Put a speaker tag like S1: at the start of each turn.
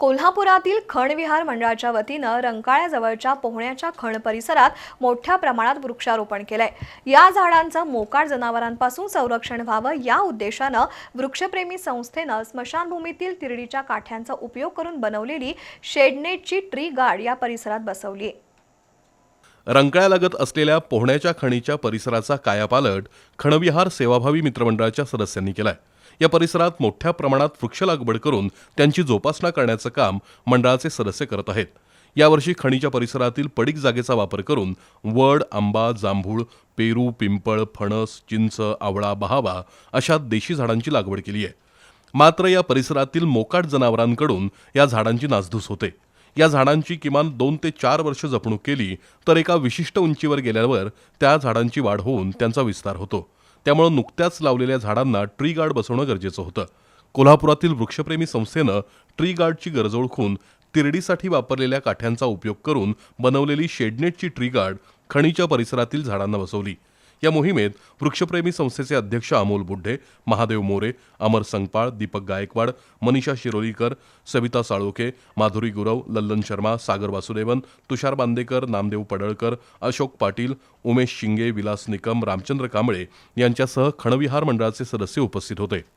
S1: कोल्हापुरातील खणविहार मंडळाच्या वतीनं रंकाळ्याजवळच्या पोहण्याच्या खण परिसरात मोठ्या प्रमाणात वृक्षारोपण केलंय. या झाडांचं मोकाट जनावरांपासून संरक्षण व्हावं या उद्देशानं वृक्षप्रेमी संस्थेनं स्मशानभूमीतील तिरडीच्या काठ्यांचा उपयोग करून बनवलेली शेडनेटची ट्री गार्ड या परिसरात बसवली आहे
S2: रंकाळ्यालगत असलेल्या पोहण्याच्या खणीच्या परिसराचा कायापालट खणविहार सेवाभावी मित्रमंडळाच्या सदस्यांनी केलाय. या परिसरात मोठ्या प्रमाणात वृक्ष लागवड करून त्यांची जोपासना करण्याचं काम मंडळाचे सदस्य करत आहेत. यावर्षी खणीच्या परिसरातील पडीक जागेचा वापर करून वड आंबा जांभूळ पेरू पिंपळ फणस चिंच आवळा बहावा अशा देशी झाडांची लागवड केली आहे. मात्र या परिसरातील मोकाट जनावरांकडून या झाडांची नासधूस होते. या झाडांची किमान दोन ते चार वर्ष जपणूक केली तर एका विशिष्ट उंचीवर गेल्यावर त्या झाडांची वाढ होऊन त्यांचा विस्तार होतो. त्यामुळे नुकत्याच लावलेल्या झाडांना ट्री गार्ड बसवणं गरजेचं होतं. कोल्हापुरातील वृक्षप्रेमी संस्थेनं ट्री गार्डची गरज ओळखून तिरडीसाठी वापरलेल्या काठ्यांचा उपयोग करून बनवलेली शेडनेटची ट्री गार्ड खणीच्या परिसरातील झाडांना बसवली. या मोहिमेत वृक्षप्रेमी संस्थेचे अध्यक्ष अमोल बुड्ढे महादेव मोरे अमर संगपाळ दीपक गायकवाड मनीषा शिरोलीकर सविता साळोखे माधुरी गुरव लल्लन शर्मा सागर वासुदेवन तुषार बांदेकर नामदेव पडळकर अशोक पाटील उमेश शिंगे विलास निकम रामचंद्र कांबळे यांच्यासह खणविहार मंडळाचे सदस्य उपस्थित होते.